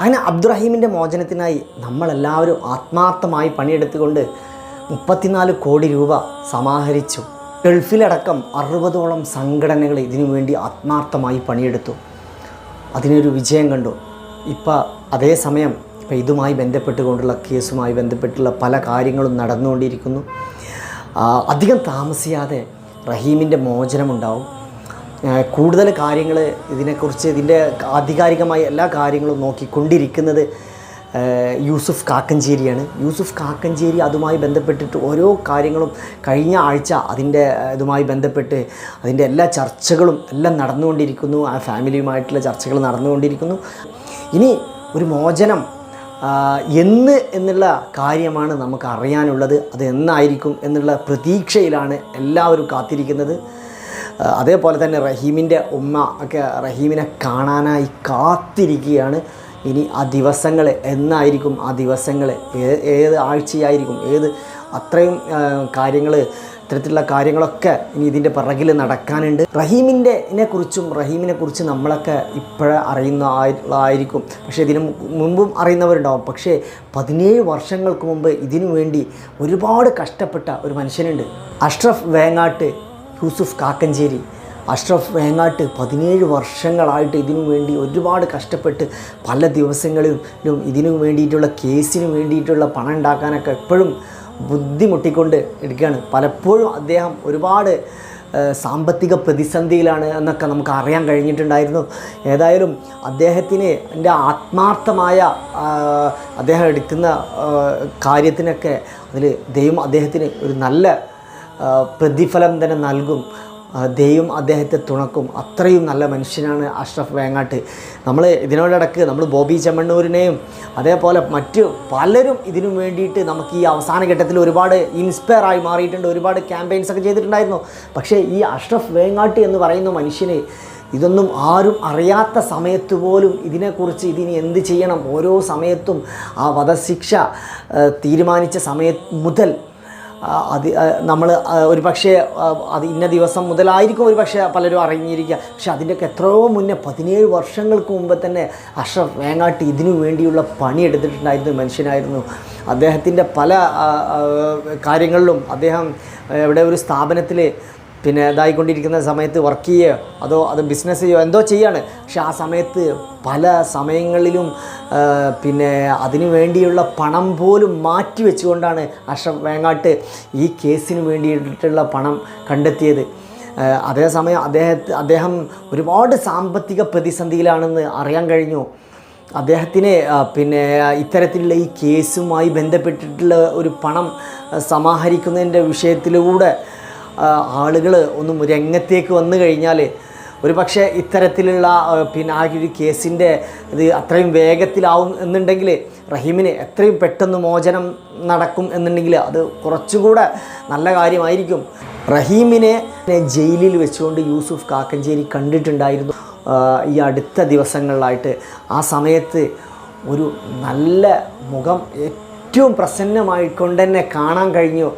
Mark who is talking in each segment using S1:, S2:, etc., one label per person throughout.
S1: അങ്ങനെ അബ്ദുറഹീമിന്റെ മോചനത്തിനായി നമ്മളെല്ലാവരും ആത്മാർത്ഥമായി പണിയെടുത്തുകൊണ്ട് മുപ്പത്തിനാല് കോടി രൂപ സമാഹരിച്ചു. ഗൾഫിലടക്കം അറുപതോളം സംഘടനകൾ ഇതിനു വേണ്ടി ആത്മാർത്ഥമായി പണിയെടുത്തു. അതിനൊരു വിജയം കണ്ടു. ഇപ്പം അതേസമയം ഇപ്പം ഇതുമായി ബന്ധപ്പെട്ടുകൊണ്ടുള്ള കേസുമായി ബന്ധപ്പെട്ടുള്ള പല കാര്യങ്ങളും നടന്നുകൊണ്ടിരിക്കുന്നു. അധികം താമസിയാതെ റഹീമിന്റെ മോചനമുണ്ടാവും. കൂടുതൽ കാര്യങ്ങൾ ഇതിനെക്കുറിച്ച് ഇതിന്റെ ആധികാരികമായ എല്ലാ കാര്യങ്ങളും നോക്കിക്കൊണ്ടിരിക്കുന്നത് യൂസുഫ് കാക്കഞ്ചേരിയാണ്. യൂസുഫ് കാക്കഞ്ചേരി അതുമായി ബന്ധപ്പെട്ടിട്ട് ഓരോ കാര്യങ്ങളും കഴിഞ്ഞ ആഴ്ച അതിന്റെ ഇതുമായി ബന്ധപ്പെട്ട് അതിന്റെ എല്ലാ ചർച്ചകളും എല്ലാം നടന്നുകൊണ്ടിരിക്കുന്നു. ആ ഫാമിലിയുമായിട്ടുള്ള ചർച്ചകൾ നടന്നുകൊണ്ടിരിക്കുന്നു. ഇനി ഒരു മോചനം എന്ന് എന്നുള്ള കാര്യമാണ് നമുക്ക് അറിയാനുള്ളത്. അത് എന്നായിരിക്കും എന്നുള്ള പ്രതീക്ഷയിലാണ് എല്ലാവരും കാത്തിരിക്കുന്നത്. അതേപോലെ തന്നെ റഹീമിന്റെ ഉമ്മ ഒക്കെ റഹീമിനെ കാണാനായി കാത്തിരിക്കുകയാണ്. ഇനി ആ ദിവസങ്ങൾ എന്നായിരിക്കും? ആ ദിവസങ്ങൾ ഏത് ആഴ്ചയായിരിക്കും? ഏത് അത്രയും കാര്യങ്ങൾ ഇത്തരത്തിലുള്ള കാര്യങ്ങളൊക്കെ ഇനി ഇതിന്റെ പിറകിൽ നടക്കാനുണ്ട്. റഹീമിന്റെ കുറിച്ചും റഹീമിനെ നമ്മളൊക്കെ ഇപ്പോഴേ അറിയുന്ന ആയി- ആയിരിക്കും. പക്ഷേ ഇതിനു മുമ്പും അറിയുന്നവരുണ്ടാവും. പക്ഷേ പതിനേഴ് വർഷങ്ങൾക്ക് മുമ്പ് ഇതിനു വേണ്ടി ഒരുപാട് കഷ്ടപ്പെട്ട ഒരു മനുഷ്യനുണ്ട്. അഷ്റഫ് വേങ്ങാട്ട് യൂസുഫ് കാക്കഞ്ചേരി. അഷ്റഫ് വേങ്ങാട്ട് പതിനേഴ് വർഷങ്ങളായിട്ട് ഇതിനു വേണ്ടി ഒരുപാട് കഷ്ടപ്പെട്ട് പല ദിവസങ്ങളിലും ഇതിനു വേണ്ടിയിട്ടുള്ള കേസിന് വേണ്ടിയിട്ടുള്ള പണം ഉണ്ടാക്കാനൊക്കെ എപ്പോഴും ബുദ്ധിമുട്ടിക്കൊണ്ട് എടുക്കുകയാണ് പലപ്പോഴും അദ്ദേഹം ഒരുപാട് സാമ്പത്തിക പ്രതിസന്ധിയിലാണ് എന്നൊക്കെ നമുക്ക് അറിയാൻ കഴിഞ്ഞിട്ടുണ്ടായിരുന്നു. ഏതായാലും അദ്ദേഹത്തിന് എന്റെ ആത്മാർത്ഥമായ അദ്ദേഹം എടുക്കുന്ന കാര്യത്തിനൊക്കെ അതിൽ ദൈവം അദ്ദേഹത്തിന് ഒരു നല്ല പ്രതിഫലം തന്നെ നൽകും. ദൈവം അദ്ദേഹത്തെ തുണക്കും. അത്രയും നല്ല മനുഷ്യനാണ് അഷ്റഫ് വേങ്ങാട്ട്. നമ്മൾ ഇതിനോടക്ക് നമ്മൾ ബോബി ചെമ്മണ്ണൂരിനെയും അതേപോലെ മറ്റ് പലരും ഇതിനു വേണ്ടിയിട്ട് നമുക്ക് ഈ അവസാന ഘട്ടത്തിൽ ഒരുപാട് ഇൻസ്പയർ ആയി മാറിയിട്ടുണ്ട്. ഒരുപാട് ക്യാമ്പയിൻസ് ഒക്കെ ചെയ്തിട്ടുണ്ടായിരുന്നു. പക്ഷേ ഈ അഷ്റഫ് വേങ്ങാട്ട് എന്ന് പറയുന്ന മനുഷ്യനെ ഇതൊന്നും ആരും അറിയാത്ത സമയത്ത് പോലും ഇതിനെക്കുറിച്ച് ഇതിന് എന്ത് ചെയ്യണം? ഓരോ സമയത്തും ആ വധശിക്ഷ തീരുമാനിച്ച സമയ മുതൽ അത് നമ്മൾ ഒരു പക്ഷേ അത് ഇന്ന ദിവസം മുതലായിരിക്കും ഒരു പക്ഷേ പലരും അറിഞ്ഞിരിക്കുക. പക്ഷേ അതിന്റെയൊക്കെ എത്രയോ മുന്നേ പതിനേഴ് വർഷങ്ങൾക്ക് മുമ്പ് തന്നെ അഷ്റഫ് വേങ്ങാട്ട് ഇതിനു വേണ്ടിയുള്ള പണി എടുത്തിട്ടുണ്ടായിരുന്നു മനുഷ്യനായിരുന്നു. അദ്ദേഹത്തിന്റെ പല കാര്യങ്ങളിലും അദ്ദേഹം ഇവിടെ ഒരു സ്ഥാപനത്തിൽ പിന്നെ ഇതായിക്കൊണ്ടിരിക്കുന്ന സമയത്ത് വർക്ക് ചെയ്യുകയോ അതോ അത് ബിസിനസ് ചെയ്യുകയോ എന്തോ ചെയ്യാണ്. പക്ഷെ ആ സമയത്ത് പല സമയങ്ങളിലും പിന്നെ അതിനു വേണ്ടിയുള്ള പണം പോലും മാറ്റി വെച്ചുകൊണ്ടാണ് അഷ്റഫ് വേങ്ങാട്ട് ഈ കേസിന് വേണ്ടിയിട്ടുള്ള പണം കണ്ടെത്തിയത്. അതേസമയം അദ്ദേഹത്തെ അദ്ദേഹം ഒരുപാട് സാമ്പത്തിക പ്രതിസന്ധിയിലാണെന്ന് അറിയാൻ കഴിഞ്ഞു. അദ്ദേഹത്തിന് പിന്നെ ഇത്തരത്തിലുള്ള ഈ കേസുമായി ബന്ധപ്പെട്ടിട്ടുള്ള ഒരു പണം സമാഹരിക്കുന്നതിന്റെ വിഷയത്തിലൂടെ ആളുകൾ ഒന്നും രംഗത്തേക്ക് വന്നു കഴിഞ്ഞാൽ ഒരു പക്ഷേ ഇത്തരത്തിലുള്ള പിന്നെ ആ ഒരു കേസിന്റെ ഇത് അത്രയും വേഗത്തിലാവും എന്നുണ്ടെങ്കിൽ റഹീമിന് എത്രയും പെട്ടെന്ന് മോചനം നടക്കും എന്നുണ്ടെങ്കിൽ അത് കുറച്ചുകൂടെ നല്ല കാര്യമായിരിക്കും. റഹീമിനെ ജയിലിൽ വെച്ചുകൊണ്ട് യൂസുഫ് കാക്കഞ്ചേരി കണ്ടിട്ടുണ്ടായിരുന്നു. ഈ അടുത്ത ദിവസങ്ങളിലായിട്ട് ആ സമയത്ത് ഒരു നല്ല മുഖം ഏറ്റവും പ്രസന്നമായിക്കൊണ്ട് തന്നെ കാണാൻ കഴിഞ്ഞു.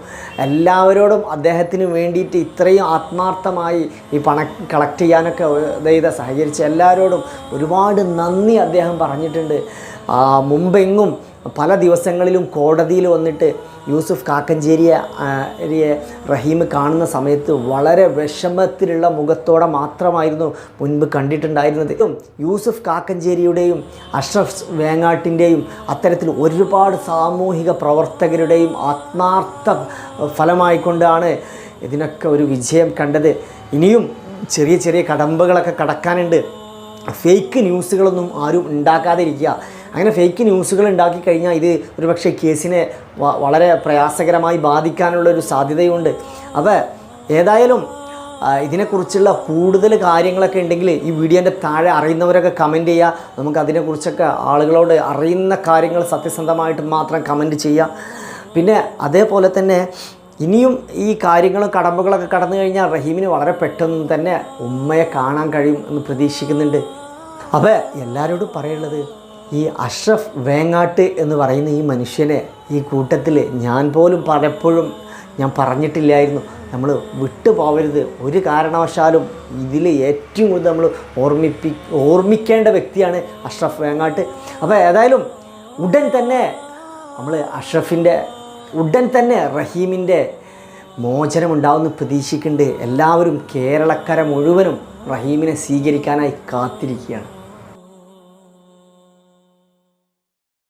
S1: എല്ലാവരോടും അദ്ദേഹത്തിന് വേണ്ടിയിട്ട് ഇത്രയും ആത്മാർത്ഥമായി ഈ പണം കളക്ട് ചെയ്യാനൊക്കെ ചെയ്ത സഹകരിച്ച എല്ലാവരോടും ഒരുപാട് നന്ദി അദ്ദേഹം പറഞ്ഞിട്ടുണ്ട്. മുമ്പെങ്ങും പല ദിവസങ്ങളിലും കോടതിയിൽ വന്നിട്ട് യൂസുഫ് കാക്കഞ്ചേരിയെ റഹീം കാണുന്ന സമയത്ത് വളരെ വിഷമത്തിലുള്ള മുഖത്തോടെ മാത്രമായിരുന്നു മുൻപ് കണ്ടിട്ടുണ്ടായിരുന്നത്. യൂസുഫ് കാക്കഞ്ചേരിയുടെയും അഷ്റഫ് വേങ്ങാട്ടിന്റെയും അത്തരത്തിൽ ഒരുപാട് സാമൂഹിക പ്രവർത്തകരുടെയും ആത്മാർത്ഥ ഫലമായിക്കൊണ്ടാണ് ഇതിനൊക്കെ ഒരു വിജയം കണ്ടത്. ഇനിയും ചെറിയ ചെറിയ കടമ്പകളൊക്കെ കടക്കാനുണ്ട്. ഫേക്ക് ന്യൂസുകളൊന്നും ആരും ഉണ്ടാക്കാതിരിക്കുക. അങ്ങനെ ഫേക്ക് ന്യൂസുകൾ ഉണ്ടാക്കി കഴിഞ്ഞാൽ ഇത് ഒരുപക്ഷെ കേസിനെ വളരെ പ്രയാസകരമായി ബാധിക്കാനുള്ള ഒരു സാധ്യതയുണ്ട്. അപ്പോൾ ഏതായാലും ഇതിനെക്കുറിച്ചുള്ള കൂടുതൽ കാര്യങ്ങളൊക്കെ ഉണ്ടെങ്കിൽ ഈ വീഡിയോന്റെ താഴെ അറിയുന്നവരൊക്കെ കമന്റ് ചെയ്യുക. നമുക്ക് അതിനെക്കുറിച്ചൊക്കെ ആളുകളോട് അറിയുന്ന കാര്യങ്ങൾ സത്യസന്ധമായിട്ട് മാത്രം കമന്റ് ചെയ്യുക. പിന്നെ അതേപോലെ തന്നെ ഇനിയും ഈ കാര്യങ്ങളും കടമ്പകളൊക്കെ കടന്നു കഴിഞ്ഞാൽ റഹീമിന് വളരെ പെട്ടെന്ന് തന്നെ ഉമ്മയെ കാണാൻ കഴിയും എന്ന് പ്രതീക്ഷിക്കുന്നുണ്ട്. അപ്പോൾ എല്ലാവരോടും പറയുള്ളത് ഈ അഷ്റഫ് വേങ്ങാട്ട് എന്ന് പറയുന്ന ഈ മനുഷ്യനെ ഈ കൂട്ടത്തിൽ ഞാൻ പോലും പലപ്പോഴും ഞാൻ പറഞ്ഞിട്ടില്ലായിരുന്നു. നമ്മൾ വിട്ടുപോവരുത് ഒരു കാരണവശാലും ഇതിൽ ഏറ്റവും കൂടുതൽ നമ്മൾ ഓർമ്മിപ്പി ഓർമ്മിക്കേണ്ട വ്യക്തിയാണ് അഷ്റഫ് വേങ്ങാട്ട്. അപ്പോൾ ഏതായാലും ഉടൻ തന്നെ നമ്മൾ അഷ്റഫിന്റെ ഉടൻ തന്നെ റഹീമിന്റെ മോചനമുണ്ടാവുമെന്ന് പ്രതീക്ഷിക്കുന്നുണ്ട്. എല്ലാവരും കേരളക്കര മുഴുവനും റഹീമിനെ സ്വീകരിക്കാനായി കാത്തിരിക്കുകയാണ്.